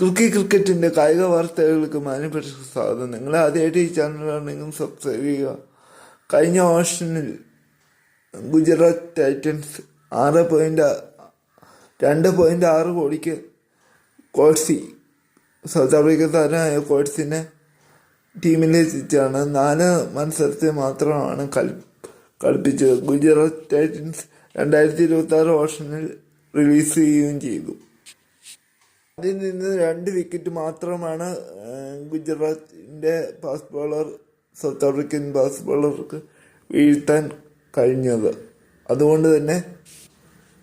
Cricket ക്രിക്കറ്റിന്റെ കായിക വാർത്തകൾക്ക് മാനപ്പെട്ട സ്വാഗതം. നിങ്ങൾ ആദ്യമായിട്ട് ഈ ചാനലാണെങ്കിൽ സബ്സ്ക്രൈബ് ചെയ്യുക. കഴിഞ്ഞ ഓഷനിൽ ഗുജറാത്ത് ടൈറ്റൻസ് ആറ് പോയിന്റ് രണ്ട് പോയിന്റ് ആറ് കോടിക്ക് കോഴ്സി സൗത്ത് ആഫ്രിക്ക താരമായ കോഴ്സിനെ ടീമിലെത്തിച്ചാണ് നാല് മത്സരത്തിൽ മാത്രമാണ് കളി കളിപ്പിച്ചത്. ഗുജറാത്ത് ടൈറ്റൻസ് രണ്ടായിരത്തി ഇരുപത്തി ആറ് ഓഷനിൽ റിലീസ് ചെയ്യുകയും ചെയ്തു. അതിൽ നിന്ന് രണ്ട് വിക്കറ്റ് മാത്രമാണ് ഗുജറാത്തിന്റെ fast bowler south African fast ബോളർക്ക് വീഴ്ത്താൻ കഴിഞ്ഞത്. അതുകൊണ്ട് തന്നെ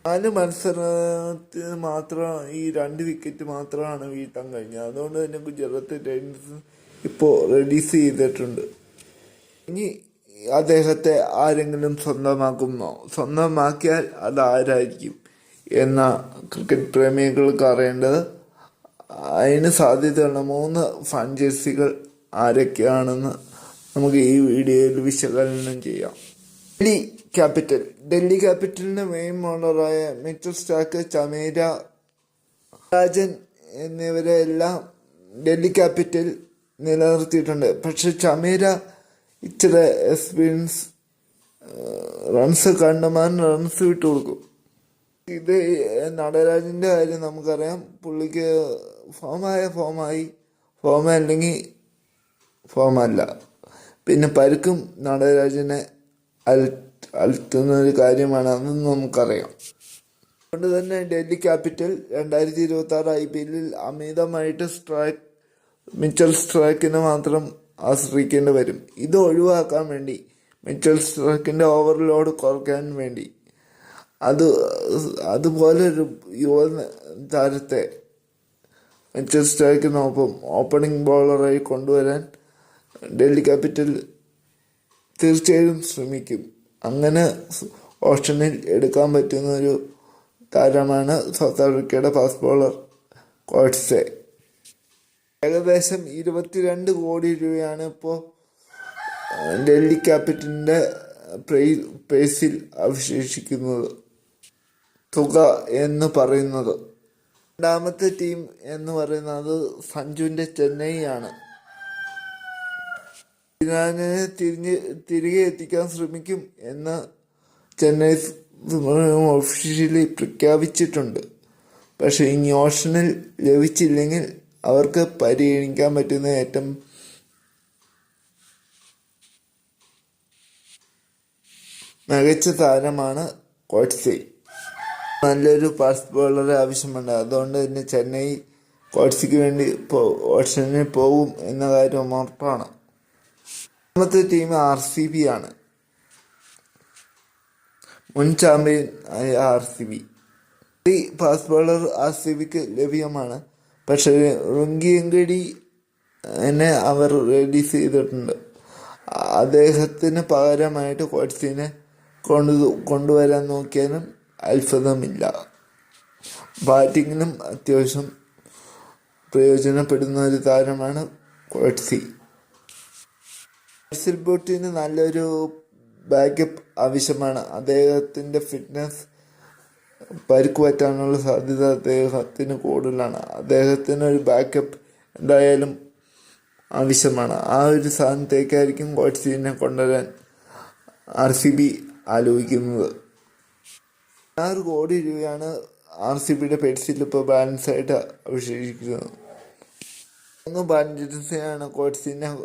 നാല് മത്സരത്തിന് മാത്രം ഈ രണ്ട് വിക്കറ്റ് മാത്രമാണ് വീഴ്ത്താൻ കഴിഞ്ഞത്. അതുകൊണ്ട് തന്നെ ഗുജറാത്ത് ടൈറ്റൻസ് ഇപ്പോൾ റിലീസ് ചെയ്തിട്ടുണ്ട്. ഇനി അദ്ദേഹത്തെ ആരെങ്കിലും സ്വന്തമാക്കുമോ സ്വന്തമാക്കിയാൽ അത് ആരായിരിക്കും എന്ന ക്രിക്കറ്റ് പ്രേമികൾക്ക് അറിയേണ്ടത് അതിന് സാധ്യതയുള്ള മൂന്ന് ഫ്രാഞ്ചൈസികൾ ആരൊക്കെയാണെന്ന് നമുക്ക് ഈ വീഡിയോയിൽ വിശകലനം ചെയ്യാം. ഡൽഹി ക്യാപിറ്റൽ. ഡൽഹി ക്യാപിറ്റലിന്റെ മെയിൻ മോളറായ മിറ്റർ സ്റ്റാക്ക് ചമേര രാജൻ എന്നിവരെ എല്ലാം ഡൽഹി ക്യാപിറ്റൽ നിലനിർത്തിയിട്ടുണ്ട്. പക്ഷെ ചമേര ഇച്ചിരി എക്സ്പീരിയൻസ് റൺസ് കണ്ടമാൻ റൺസ് വിട്ടു കൊടുക്കും ഇത് നടരാജന്റെ കാര്യം നമുക്കറിയാം. പുള്ളിക്ക് ഫോമായ ഫോമായി ഫോമ അല്ലെങ്കിൽ ഫോമല്ല. പിന്നെ പരുക്കും നടരാജനെ അൽ അൽത്തുന്ന ഒരു കാര്യമാണ് അതെന്ന് നമുക്കറിയാം. അതുകൊണ്ട് തന്നെ ഡൽഹി ക്യാപിറ്റൽ രണ്ടായിരത്തി ഇരുപത്തി ആറ് ഐ പി എല്ലിൽ അമിതമായിട്ട് സ്ട്രൈക്ക് മിച്ചൽ സ്ട്രൈക്കിനെ മാത്രം ആശ്രയിക്കേണ്ടി വരും. ഇത് ഒഴിവാക്കാൻ വേണ്ടി മിച്ചൽ സ്ട്രൈക്കിന്റെ ഓവർലോഡ് കുറയ്ക്കാൻ വേണ്ടി. അത് അതുപോലൊരു യുവ താരത്തെ മിച്ചൽ സ്ട്രൈക്കിനൊപ്പം ഓപ്പണിംഗ് ബോളറായി കൊണ്ടുവരാൻ ഡൽഹി ക്യാപിറ്റൽ തീർച്ചയായും ശ്രമിക്കും. അങ്ങനെ ഓപ്ഷനിൽ എടുക്കാൻ പറ്റുന്ന ഒരു താരമാണ് സൗത്ത് ആഫ്രിക്കയുടെ ഫാസ്റ്റ് ബോളർ കോട്സെ ഏകദേശം ഇരുപത്തിരണ്ട് കോടി രൂപയാണ് ഇപ്പോൾ ഡൽഹി ക്യാപിറ്റലിന്റെ പ്രൈ പേസിൽ അവശേഷിക്കുന്നത്. തുക എന്ന് പറയുന്നത്. രണ്ടാമത്തെ ടീം എന്ന് പറയുന്നത് സഞ്ജുവിന്റെ ചെന്നൈ ആണ് ഇറാനെ തിരിഞ്ഞ് തിരികെ എത്തിക്കാൻ ശ്രമിക്കും എന്ന് ചെന്നൈ ഒഫീഷ്യലി പ്രഖ്യാപിച്ചിട്ടുണ്ട്. പക്ഷേ ഇനി ഓപ്ഷനിൽ ലഭിച്ചില്ലെങ്കിൽ അവർക്ക് പരിഗണിക്കാൻ പറ്റുന്ന ഏറ്റവും മികച്ച താരമാണ് കോട്സെ നല്ലൊരു ഫാസ്റ്റ് ബോളർ ആവശ്യമുണ്ട്. അതുകൊണ്ട് തന്നെ ചെന്നൈ കോട്സിക്ക് വേണ്ടി ഓപ്ഷനിൽ പോകും എന്ന കാര്യം ഉറപ്പാണ്. രണ്ടാമത്തെ ടീം ആർ സി ബി ആണ്. മുൻ ചാമ്പ്യൻ ആയ ആർ സി ബി. ഈ ഫാസ്റ്റ് ബോളർ ആർ സി ബിക്ക് ലഭ്യമാണ്. പക്ഷേ റുങ്കിയങ്കടി എന്നെ അവർ റിലീസ് ചെയ്തിട്ടുണ്ട്. അദ്ദേഹത്തിന് പകരമായിട്ട് കോട്സിനെ കൊണ്ടു കൊണ്ടുവരാൻ നോക്കിയാലും അത്ഭുതമില്ല ബാറ്റിങ്ങിനും അത്യാവശ്യം പ്രയോജനപ്പെടുന്ന ഒരു താരമാണ് കോട്സി. ഹർസിൽ ബോട്ടിന് നല്ലൊരു ബാക്കപ്പ് ആവശ്യമാണ്. അദ്ദേഹത്തിന്റെ ഫിറ്റ്നസ് പരുക്ക് പറ്റാനുള്ള സാധ്യത അദ്ദേഹത്തിന് കൂടുതലാണ്. അദ്ദേഹത്തിന് ഒരു ബാക്കപ്പ് എന്തായാലും ആവശ്യമാണ്. ആ ഒരു സ്ഥാനത്തേക്കായിരിക്കും കോട്സിനെ കൊണ്ടുവരാൻ ആർ സി ബി ആലോചിക്കുന്നത്. ആറ് കോടി രൂപയാണ് ആർ സി ബിയുടെ പേഴ്സിൽ ഇപ്പോൾ ബാലൻസ് ആയിട്ട് അവശേഷിക്കുന്നത്. ഒന്ന് ബാലൻസിനെയാണ് കോട്സിനെ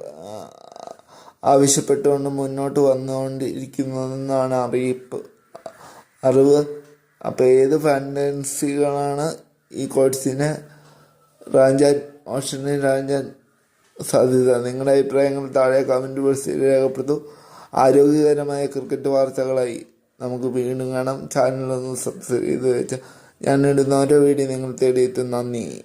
ആവശ്യപ്പെട്ടുകൊണ്ട് മുന്നോട്ട് വന്നുകൊണ്ടിരിക്കുന്നതെന്നാണ് അറിയിപ്പ്. അറിവ്. അപ്പോൾ ഏത് ഫാൻഡൻസികളാണ് ഈ കോഴ്സിനെ റാഞ്ചാൻ ഓപ്ഷനിൽ റാഞ്ചാൻ സാധ്യത? നിങ്ങളുടെ അഭിപ്രായങ്ങൾ താഴെ കമന്റ് ബോക്സിൽ രേഖപ്പെടുത്തു. ആരോഗ്യകരമായ ക്രിക്കറ്റ് വാർത്തകളായി. നമുക്ക് വീണ്ടും കാണാം. ചാനലൊന്ന് സബ്സ്ക്രൈബ് ചെയ്ത് വെച്ചാൽ ഞാൻ ഇടുന്ന ഓരോ വീഡിയോ നിങ്ങൾ തേടിയെത്തും. നന്ദി.